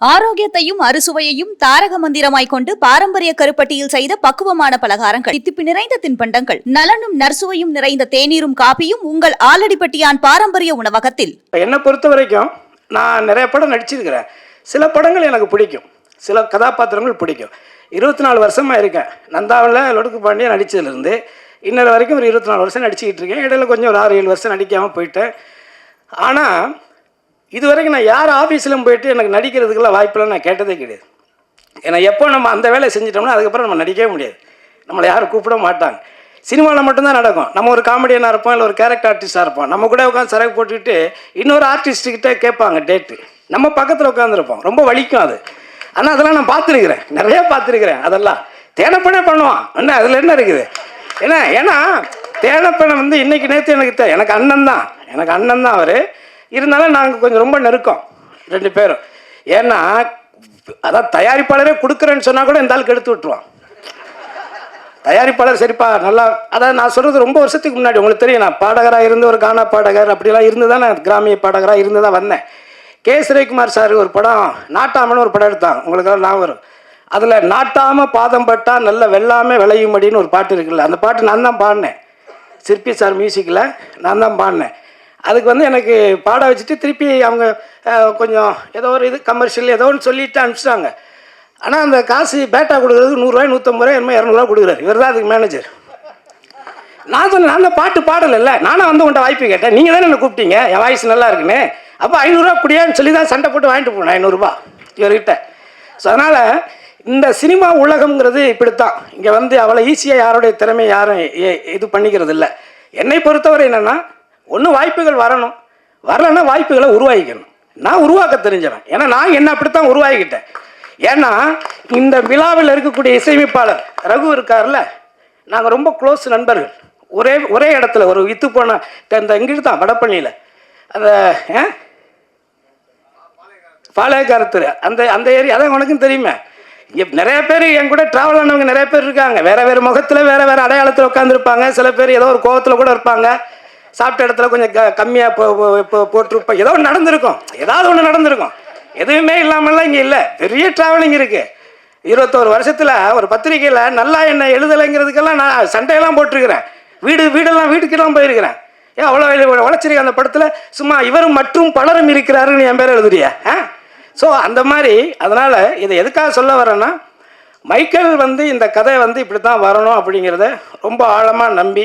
ஆரோக்கியத்தையும் அறுசுவையையும் தாரக மந்திரமாய் கொண்டு பாரம்பரிய கருப்பட்டியில் செய்த பக்குவமான பலகாரங்கள். தித்திப்பு நிறைந்த தின்பண்டங்கள். நலனும் நர்சுவையும் நிறைந்த தேநீரும் காபியும் உங்கள் ஆலடிப்பட்டியான் பாரம்பரிய உணவகத்தில். என்னை பொறுத்த வரைக்கும் நான் நிறைய படம் நடிச்சிருக்கிறேன். சில படங்கள் எனக்கு பிடிக்கும். சில கதாபாத்திரங்கள் பிடிக்கும். இருபத்தி நாலு வருஷமாக இருக்கேன். நந்தாவில் லொடுக்கு பாண்டியன் நடித்ததுலேருந்து இன்னொரு வரைக்கும் ஒரு இருபத்தி நாலு வருஷம் நடிச்சுக்கிட்டு இருக்கேன். இடையில கொஞ்சம் ஒரு ஆறு ஏழு வருஷம் நடிக்காமல் போயிட்டேன். ஆனால் இது வரைக்கும் நான் யார் ஆஃபீஸிலும் போயிட்டு எனக்கு நடிக்கிறதுக்கெல்லாம் வாய்ப்பெல்லாம் நான் கேட்டதே கிடையாது. ஏன்னா எப்போ நம்ம அந்த வேலையை செஞ்சிட்டோம்னா அதுக்கப்புறம் நம்ம நடிக்கவே முடியாது. நம்மளை யாரும் கூப்பிட மாட்டாங்க. சினிமாவில் மட்டும்தான் நடக்கும். நம்ம ஒரு காமெடியனாக இருப்போம் இல்லை ஒரு கேரக்டர் ஆர்டிஸ்டாக இருப்போம். நம்ம கூட உட்காந்து சிறகு போட்டுக்கிட்டு இன்னொரு ஆர்டிஸ்ட்டுக்கிட்ட கேட்பாங்க டேட்டு நம்ம பக்கத்தில் உட்காந்துருப்போம் ரொம்ப வலிக்கும் அது. ஆனால் அதெல்லாம் நான் பார்த்துருக்குறேன். நிறையா பார்த்துருக்குறேன் அதெல்லாம். தேனப்பனே பண்ணுவான். என்ன அதில் என்ன இருக்குது? ஏன்னா ஏன்னா தேனப்பனை வந்து இன்றைக்கி நேற்று எனக்கு தெ- எனக்கு அண்ணன் தான். எனக்கு அண்ணன் தான் அவர். இருந்தாலும் நாங்கள் கொஞ்சம் ரொம்ப நெருக்கம் ரெண்டு பேரும். ஏன்னா அதான் தயாரிப்பாளரே கொடுக்குறேன்னு சொன்னால் கூட இந்த ஆளுக்கு எடுத்து விட்டுருவான். தயாரிப்பாளர் சரிப்பா நல்லா அதான் நான் சொல்கிறது ரொம்ப வருஷத்துக்கு முன்னாடி உங்களுக்கு தெரியும் நான் பாடகராக இருந்து ஒரு கானா பாடகர் அப்படிலாம் இருந்து தான் நான் கிராமிய பாடகராக இருந்து தான் வந்தேன். கே. ஸ்ரீகுமார் சார் ஒரு படம் நாட்டாமன்னு ஒரு படம் எடுத்தான் உங்களுக்கெல்லாம் ஞாபகம் வரும். அதில் நாட்டாமல் பாதம் பட்டால் நல்ல வெள்ளாமே விளையும் அப்படின்னு ஒரு பாட்டு இருக்குல்ல அந்த பாட்டு நான் தான் பாடினேன். சிற்பி சார் மியூசிக்கில் நான் தான் பாடினேன். அதுக்கு வந்து எனக்கு பாட வச்சுட்டு திருப்பி அவங்க கொஞ்சம் ஏதோ ஒரு இது கமர்ஷியல் ஏதோ ஒன்று சொல்லிட்டு அனுப்பிச்சிட்டாங்க. ஆனால் அந்த காசு பேட்டா கொடுக்குறதுக்கு நூறுரூவாய் நூற்றம்பது ரூபாய் என்னமோ இரநூறுவா கொடுக்குறாரு. இவர் தான் அதுக்கு மேனேஜர் நான் சொன்னேன் நான் பாட்டு பாடலைல்ல. நானும் வந்து உன்ட்ட வாய்ப்பு கேட்டேன். நீங்கள் தானே என்ன கூப்பிட்டீங்க? என் வாய்ஸ் நல்லா இருக்குன்னு. அப்போ ஐநூறுரூவா குடியான்னு சொல்லி தான் சண்டை போட்டு வாங்கிட்டு போனேன் ஐநூறுரூபா இவர்கிட்ட. ஸோ அதனால் இந்த சினிமா உலகம்ங்கிறது இப்படித்தான். இங்கே வந்து அவ்வளோ ஈஸியாக யாருடைய திறமை யாரும் இது பண்ணிக்கிறது இல்லை என்னை பொறுத்தவரை என்னென்னா ஒன்று வாய்ப்புகள் வரணும். வரலைன்னா வாய்ப்புகளை உருவாக்கிக்கணும். நான் உருவாக்க தெரிஞ்சவன். ஏன்னா நான் என்ன அப்படித்தான் உருவாகிக்கிட்டேன் ஏன்னா இந்த விழாவில் இருக்கக்கூடிய இசையமைப்பாளர் ரகு இருக்கார்ல நாங்கள் ரொம்ப க்ளோஸ் நண்பர்கள். ஒரே ஒரே இடத்துல ஒரு வித்து போன இந்த இங்கிட்டு தான் வடப்பள்ளியில். அந்த ஆ? பாளையக்காரத்தூர் அந்த அந்த ஏரியா அதான் உனக்கும் தெரியுமே. இங்கே நிறைய பேர் என் கூட ட்ராவல் ஆனவங்க நிறைய பேர் இருக்காங்க. வேற வேறு முகத்தில் வேற வேறு அடையாளத்தில் உட்காந்துருப்பாங்க சில பேர் ஏதோ ஒரு கோவத்தில் கூட இருப்பாங்க. சாப்பிட்ட இடத்துல கொஞ்சம் க கம்மியாக போ போட்டிருப்போம். ஏதோ ஒன்று நடந்திருக்கும். ஏதாவது ஒன்று நடந்திருக்கும். எதுவுமே இல்லாமல்லாம் இங்கே இல்லை. பெரிய ட்ராவலிங் இருக்குது இருபத்தோரு வருஷத்தில் ஒரு பத்திரிக்கையில் நல்லா என்ன எழுதலைங்கிறதுக்கெல்லாம் நான் சண்டையெல்லாம் போட்டிருக்கிறேன். வீடு வீடெல்லாம் வீட்டுக்கெல்லாம் போயிருக்கிறேன். ஏன் அவ்வளோ உழைச்சிருக்க அந்த படத்தில் சும்மா இவரும் மற்றும் பலரும் இருக்கிறாருன்னு என் பேர் எழுதுறியா ஆ? ஸோ அந்த மாதிரி அதனால் இதை எதுக்காக சொல்ல வரேன்னா மைக்கேல் வந்து இந்த கதை வந்து இப்படி தான் வரணும் அப்படிங்கிறத ரொம்ப ஆழமாக நம்பி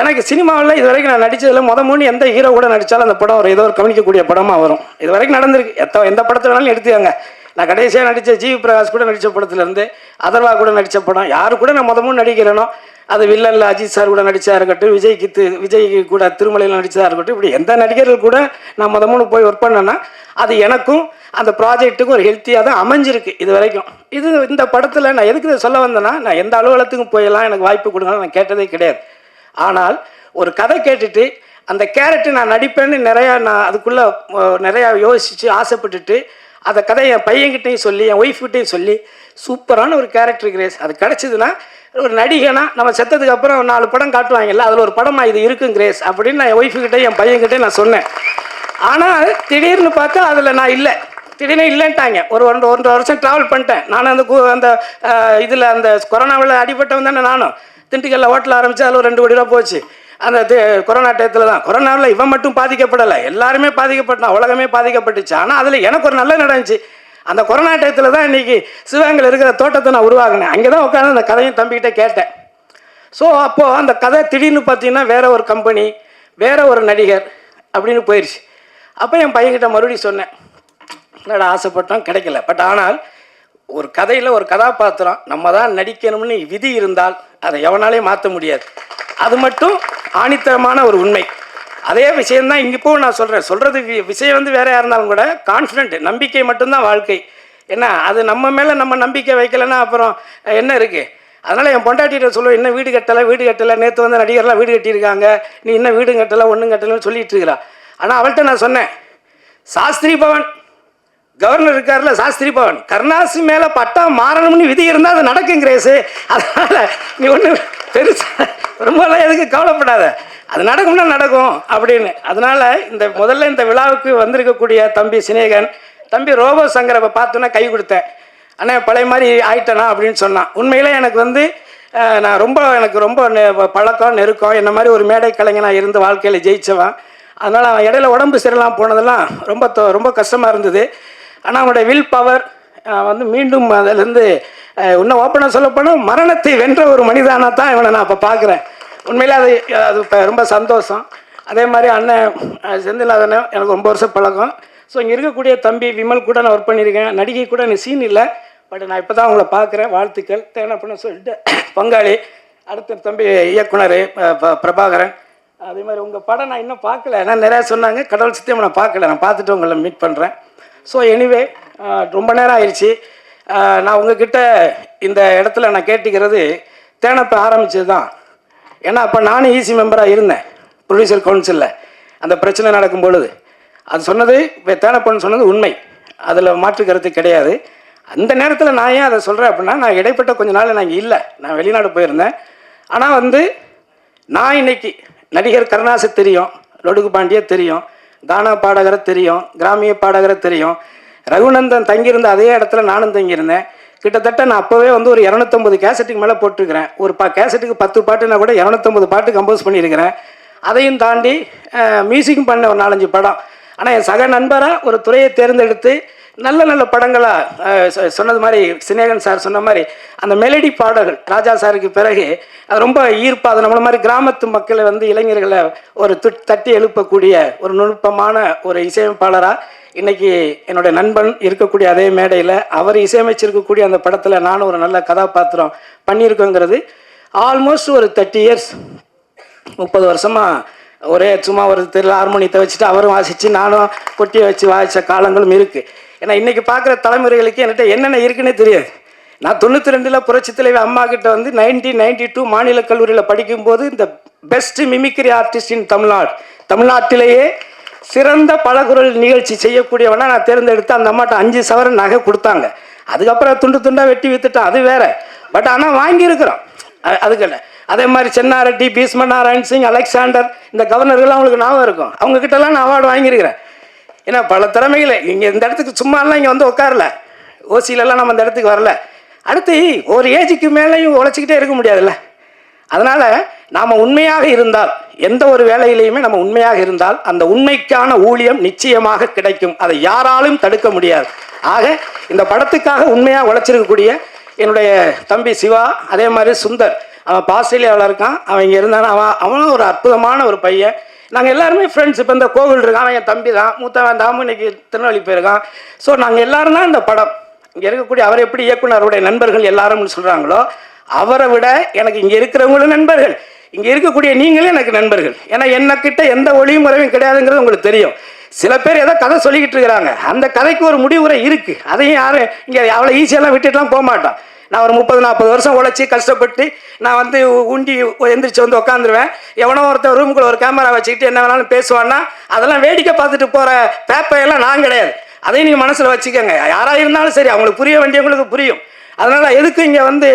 எனக்கு சினிமாவில் இது வரைக்கும் நான் நடித்ததில் முத மூணு எந்த ஹீரோ கூட நடித்தாலும் அந்த படம் ஒரு ஏதோ ஒரு கவனிக்கக்கூடிய படமாக வரும். இது வரைக்கும் நடந்திருக்கு. எத்த எந்த படத்தை வேணாலும் எடுத்துக்காங்க. நான் கடைசியாக நடித்த ஜிவி பிரகாஷ் கூட நடித்த படத்துலேருந்து அதர்வா கூட நடித்த படம். யார் கூட நான் முத மூணு நடிக்கிறேனோ அது வில்லனில் அஜித் சார் கூட நடித்தா இருக்கட்டும் விஜய்க்கு தி விஜய் கூட திருமலையில் நடித்ததாக இருக்கட்டும் இப்படி எந்த நடிகர்கள் கூட நான் முத மூணு போய் ஒர்க் பண்ணேன்னா அது எனக்கும் அந்த ப்ராஜெக்ட்டுக்கும் ஒரு ஹெல்த்தியாக தான் அமைஞ்சிருக்கு இது வரைக்கும் இது இந்த படத்தில் நான் எதுக்கு சொல்ல வந்தேன்னா நான் எந்த அலுவலகத்துக்கும் போயெல்லாம் எனக்கு வாய்ப்பு கொடுங்கன்னு நான் கேட்டதே கிடையாது. ஆனால் ஒரு கதை கேட்டுட்டு அந்த கேரக்டர் நான் நடிப்பேன்னு நிறையா நான் அதுக்குள்ளே நிறையா யோசித்து ஆசைப்பட்டுட்டு அந்த கதையை என் பையன்கிட்டையும் சொல்லி என் ஒய்ஃப்கிட்டையும் சொல்லி சூப்பரான ஒரு கேரக்டர் கிரேஸ். அது கிடச்சிதுன்னா ஒரு நடிகனா நம்ம செத்ததுக்கு அப்புறம் நாலு படம் காட்டுவாங்கல்ல அதில் ஒரு படமாக இது இருக்கும் கிரேஸ் அப்படின்னு நான் என் ஒய்ஃபுக்கிட்டே என் பையன்கிட்டே நான் சொன்னேன். ஆனால் திடீர்னு பார்த்தா அதில் நான் இல்லை. திடீர்னு இல்லைன்ட்டாங்க. ஒரு ஒன்று ஒன்றரை வருஷம் ட்ராவல் பண்ணிட்டேன். நானும் அந்த அந்த இதில் அந்த கொரோனாவில் அடிபட்டவன் தானே நானும். திண்டுக்கல்ல ஹோட்டல் ஆரம்பித்து அதில் ரெண்டு கோடி ரூபா போச்சு. அந்த கொரோனா டயத்தில் தான். கொரோனாவில் இவன் மட்டும் பாதிக்கப்படலை. எல்லாருமே பாதிக்கப்பட்டான் உலகமே பாதிக்கப்பட்டுச்சு. ஆனால் அதில் எனக்கு ஒரு நல்ல நடந்துச்சு அந்த கொரோனா டயத்தில் தான் இன்னைக்கு சிவகங்கையில் இருக்கிற தோட்டத்தை நான் உருவாகினேன் அங்கே தான் உட்காந்து அந்த கதையும் தம்பிக்கிட்ட கேட்டேன். ஸோ அப்போது அந்த கதை திடீர்னு பார்த்தீங்கன்னா வேற ஒரு கம்பெனி வேற ஒரு நடிகர் அப்படின்னு போயிடுச்சு அப்போ என் பையன்கிட்ட மறுபடியும் சொன்னேன். என்னடா ஆசைப்பட்டோம் கிடைக்கல. பட் ஆனால் ஒரு கதையில் ஒரு கதாபாத்திரம் நம்ம தான் நடிக்கணும்னு விதி இருந்தால் அதை எவனாலையும் மாற்ற முடியாது. அது மட்டும் ஆணித்தரமான ஒரு உண்மை. அதே விஷயம்தான் இங்கே நான் சொல்கிறேன் சொல்கிறது விஷயம் வந்து வேறையாக இருந்தாலும் கூட கான்ஃபிடென்ட் நம்பிக்கை மட்டும்தான் வாழ்க்கை. என்ன அது நம்ம மேலே நம்ம நம்பிக்கை வைக்கலைன்னா அப்புறம் என்ன இருக்குது அதனால் என் பொண்டாட்டிகிட்ட சொல்லுவேன் இன்னும் வீடு கட்டலை வீடு கட்டலை. நேற்று வந்து நடிகர்லாம் வீடு கட்டியிருக்காங்க. நீ இன்னும் வீடு கட்டலை ஒன்றும் கட்டலைன்னு சொல்லிட்டு இருக்கிறா. ஆனால் அவள்கிட்ட நான் சொன்னேன் சாஸ்திரி பவன் கவர்னர் இருக்கார்ல சாஸ்திரி பவன். கருணாசி மேலே பட்டா மாறணும்னு விதி இருந்தால் அது நடக்கும் கிரேஸு. அதனால் நீ ஒன்று பெருசா ரொம்பலாம் எதுக்கு கவலைப்படாத. அது நடக்கும்னா நடக்கும் அப்படின்னு. அதனால் இந்த முதல்ல இந்த விழாவுக்கு வந்திருக்கக்கூடிய தம்பி சினேகன் தம்பி ரோபோ சங்கரை பார்த்தோன்னா கை கொடுத்தேன். அண்ணா பழைய மாதிரி ஆயிட்டனா அப்படின்னு சொன்னான். உண்மையிலே எனக்கு வந்து நான் ரொம்ப எனக்கு ரொம்ப பழக்கம் நெருக்கம் என்ன மாதிரி ஒரு மேடை கலைஞனாக இருந்து வாழ்க்கையில் ஜெயிச்சவன். அதனால் அவன் இடையில உடம்பு சரியில்லாமல் போனதெல்லாம் ரொம்ப தொ- ரொம்ப கஷ்டமாக இருந்தது. ஆனால் அவனுடைய வில் பவர் வந்து மீண்டும் அதிலேருந்து இன்னும் ஓப்பனாக சொல்லப்போனால் மரணத்தை வென்ற ஒரு மனிதனாக தான் இவனை நான் இப்போ பார்க்குறேன். உண்மையிலே அது அது இப்போ ரொம்ப சந்தோஷம். அதே மாதிரி அண்ணன் அஹ், எனக்கு ரொம்ப வருஷம் பழக்கம். ஸோ இங்கே இருக்கக்கூடிய தம்பி விமல் கூட நான் ஒர்க் பண்ணியிருக்கேன். நடிகை கூட எனக்கு சீன் இல்லை. பட் நான் இப்போ தான் உங்களை பார்க்குறேன். வாழ்த்துக்கள். தேனப்பண்ண சொல்லிட்டு பங்காளி அடுத்த தம்பி இயக்குனர் பிரபாகரன். அதே மாதிரி உங்கள் படம் நான் இன்னும் பார்க்கல. ஏன்னா நிறையா சொன்னாங்க. கடவுள் சித்தியம் நான் பார்க்கல. நான் பார்த்துட்டு உங்களை மீட் பண்ணுறேன் ஸோ எனிவே ரொம்ப நேரம் ஆயிடுச்சு. நான் உங்ககிட்ட இந்த இடத்துல நான் கேட்டுக்கிறது தேனப்ப ஆரம்பிச்சது தான் ஏன்னா அப்போ நானும் ஈசி மெம்பராக இருந்தேன் ப்ரொடியூசர் கவுன்சிலில் அந்த பிரச்சனை நடக்கும் பொழுது. அது சொன்னது இப்போ தேனப்பன்னு சொன்னது உண்மை. அதில் மாற்று கருத்து கிடையாது. அந்த நேரத்தில் நான் ஏன் அதை சொல்கிறேன் அப்படின்னா நான் இடைப்பட்ட கொஞ்ச நாள் நான் இல்லை. நான் வெளிநாடு போயிருந்தேன். ஆனால் வந்து நான் இன்னைக்கு நடிகர் கருணாசு தெரியும் லொடுகு பாண்டியே தெரியும். கானா பாடகரை தெரியும் கிராமிய பாடகரை தெரியும். ரகுநந்தன் தங்கியிருந்த அதே இடத்துல நானும் தங்கியிருந்தேன். கிட்டத்தட்ட நான் அப்போவே வந்து ஒரு இரநூத்தம்பது கேசட்டுக்கு மேலே போட்டிருக்கிறேன். ஒரு பா கேசட்டுக்கு பத்து பாட்டுனா கூட இரநூத்தம்பது பாட்டு கம்போஸ் பண்ணியிருக்கிறேன். அதையும் தாண்டி மியூசிக்கும் பண்ண ஒரு நாலஞ்சு படம். ஆனால் என் சக நண்பராக ஒரு துறையை தேர்ந்தெடுத்து நல்ல நல்ல படங்களாக சொன்னது மாதிரி சினேகன் சார் சொன்ன மாதிரி அந்த மெலடி பாடல்கள் ராஜா சாருக்கு பிறகு அது ரொம்ப ஈர்ப்பாக அது நம்மள மாதிரி கிராமத்து மக்களை வந்து இளைஞர்களை ஒரு து தட்டி எழுப்பக்கூடிய ஒரு நுட்பமான ஒரு இசையமைப்பாளராக இன்றைக்கி என்னுடைய நண்பன் இருக்கக்கூடிய அதே மேடையில் அவர் இசையமைச்சிருக்கக்கூடிய அந்த படத்தில் நானும் ஒரு நல்ல கதாபாத்திரம் பண்ணியிருக்கோங்கிறது ஆல்மோஸ்ட் ஒரு தேர்ட்டி இயர்ஸ் முப்பது வருஷமாக ஒரே சும்மா ஒரு தெரு ஹார்மோனியத்தை வச்சுட்டு அவரும் வாசித்து நானும் கொட்டியை வச்சு வாசித்த காலங்களும் இருக்குது ஏன்னா இன்றைக்கி பார்க்குற தலைமுறைகளுக்கு என்கிட்ட என்னென்ன இருக்குன்னே தெரியாது. நான் தொண்ணூற்றி ரெண்டில் புரட்சி தலைவி அம்மா கிட்ட வந்து நைன்டீன் நைன்டி டூ மாநில கல்லூரியில் படிக்கும்போது இந்த best mimicry artist in Tamil Nadu தமிழ்நாட்டிலேயே சிறந்த பலகுரல் நிகழ்ச்சி செய்யக்கூடியவனா நான் தேர்ந்தெடுத்து அந்த அம்மாட்ட அஞ்சு சவரன் நகை கொடுத்தாங்க. அதுக்கப்புறம் துண்டு துண்டாக வெட்டி விற்றுட்டேன் அது வேற. பட் ஆனால் வாங்கியிருக்கிறோம். அ- அதுக்கல்ல அதே மாதிரி சென்னாரெட்டி பீஸ்ம நாராயண் சிங் அலெக்சாண்டர் இந்த கவர்னர்கள்லாம் அவங்களுக்கு ஞாபகம் இருக்கும். அவங்கக்கிட்டலாம் நான் அவார்டு வாங்கியிருக்கிறேன். ஏன்னா பல திறமைகளை. இங்கே இந்த இடத்துக்கு சும்மாலாம் இங்கே வந்து உட்காரல. ஓசியிலலாம் நம்ம இந்த இடத்துக்கு வரல. அடுத்து ஒரு ஏஜுக்கு மேலேயும் உழைச்சிக்கிட்டே இருக்க முடியாதுல்ல. அதனால் நாம் உண்மையாக இருந்தால் எந்த ஒரு வேலையிலையுமே நம்ம உண்மையாக இருந்தால் அந்த உண்மைக்கான ஊழியம் நிச்சயமாக கிடைக்கும். அதை யாராலும் தடுக்க முடியாது. ஆக இந்த படத்துக்காக உண்மையாக உழைச்சிருக்கக்கூடிய என்னுடைய தம்பி சிவா அதே மாதிரி சுந்தர் அவன் ஆஸ்திரேலியாவில் இருக்கான் அவன் இங்கே இருந்தான் அவன் அவனும் ஒரு அற்புதமான ஒரு பையன். நாங்கள் எல்லாருமே ஃப்ரெண்ட்ஸ் இப்போ இந்த கோவில் இருக்கான் அவன் என் தம்பி தான் மூத்தவன் தாமு இன்னைக்கு திருநெல்வேலி போயிருக்கான். ஸோ நாங்கள் எல்லாரும் தான் இந்த படம். இங்கே இருக்கக்கூடிய அவர் எப்படி இயக்குனருடைய நண்பர்கள் எல்லாரும்னு சொல்கிறாங்களோ அவரை விட எனக்கு இங்கே இருக்கிறவங்களும் நண்பர்கள். இங்கே இருக்கக்கூடிய நீங்களும் எனக்கு நண்பர்கள். ஏன்னா என்னக்கிட்ட எந்த ஒளியும் முறையும் கிடையாதுங்கிறது உங்களுக்கு தெரியும். சில பேர் ஏதோ கதை சொல்லிக்கிட்டு இருக்கிறாங்க. அந்த கதைக்கு ஒரு முடிவுரை இருக்குது அதையும் யாரும் இங்கே அவ்வளோ ஈஸியெல்லாம் விட்டுட்டுலாம் போக மாட்டோம் நான் ஒரு முப்பது நாற்பது வருஷம் உழைச்சி கஷ்டப்பட்டு நான் வந்து உண்டி எந்திரிச்சு வந்து உட்காந்துருவேன் எவனோ ஒருத்தன் ரூமுக்குள்ள ஒரு கேமரா வச்சுக்கிட்டு என்ன வேணாலும் பேசுவான்னா அதெல்லாம் வேடிக்கை பார்த்துட்டு போகிற பேப்பையெல்லாம் நான் கிடையாது. அதையும் நீங்கள் மனசில் வச்சுக்கோங்க. யாராக இருந்தாலும் சரி அவங்களுக்கு புரிய வேண்டியவங்களுக்கு புரியும். அதனால் எதுக்கு இங்கே வந்து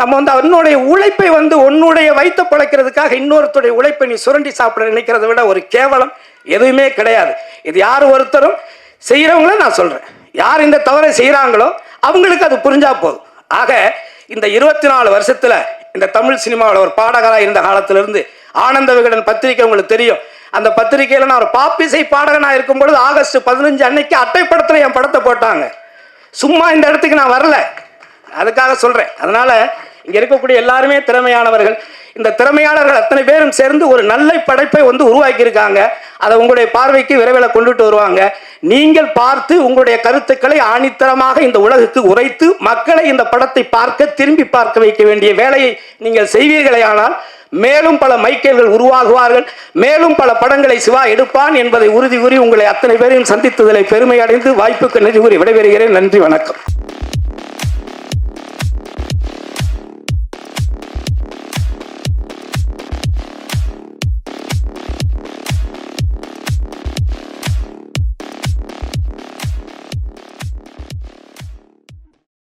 நம்ம வந்து அவனுடைய உழைப்பை வந்து உன்னுடைய வைத்த பிழைக்கிறதுக்காக இன்னொருத்தருடைய உழைப்பை நீ சுரண்டி சாப்பிட நினைக்கிறத விட ஒரு கேவலம் எதுவுமே கிடையாது. இது யார் ஒருத்தரும் செய்கிறவங்கள நான் சொல்கிறேன் யார் இந்த தவறை செய்கிறாங்களோ அவங்களுக்கு அது புரிஞ்சால் போதும். ஆக இந்த இருபத்தி நாலு வருஷத்தில் இந்த தமிழ் சினிமாவில் ஒரு பாடகராக இருந்த காலத்திலிருந்து ஆனந்த விகடன் பத்திரிக்கை உங்களுக்கு தெரியும். அந்த பத்திரிக்கையில் நான் ஒரு பாப்பிசை பாடகனாக இருக்கும் பொழுது ஆகஸ்ட் பதினஞ்சு அன்னைக்கு அட்டைப்படத்தில் என் படத்தை போட்டாங்க. சும்மா இந்த இடத்துக்கு நான் வரல. அதுக்காக சொல்கிறேன் அதனால் இங்கே இருக்கக்கூடிய எல்லாருமே திறமையானவர்கள். இந்த திறமையாளர்கள் அத்தனை பேரும் சேர்ந்து ஒரு நல்ல படைப்பை வந்து உருவாக்கியிருக்காங்க. அதை உங்களுடைய பார்வைக்கு விரைவில் கொண்டுட்டு வருவாங்க. நீங்கள் பார்த்து உங்களுடைய கருத்துக்களை ஆணித்தரமாக இந்த உலகுக்கு உரைத்து மக்களை இந்த படத்தை பார்க்க திரும்பி பார்க்க வைக்க வேண்டிய வேலையை நீங்கள் செய்வீர்களே ஆனால் மேலும் பல மைக்கேல்கள் உருவாகுவார்கள். மேலும் பல படங்களை சிவா எடுப்பான் என்பதை உறுதி கூறி உங்களை அத்தனை பேரையும் சந்தித்ததில் பெருமை அடைந்து வாய்ப்புக்கு நன்றி கூறி விடைபெறுகிறேன். நன்றி வணக்கம்.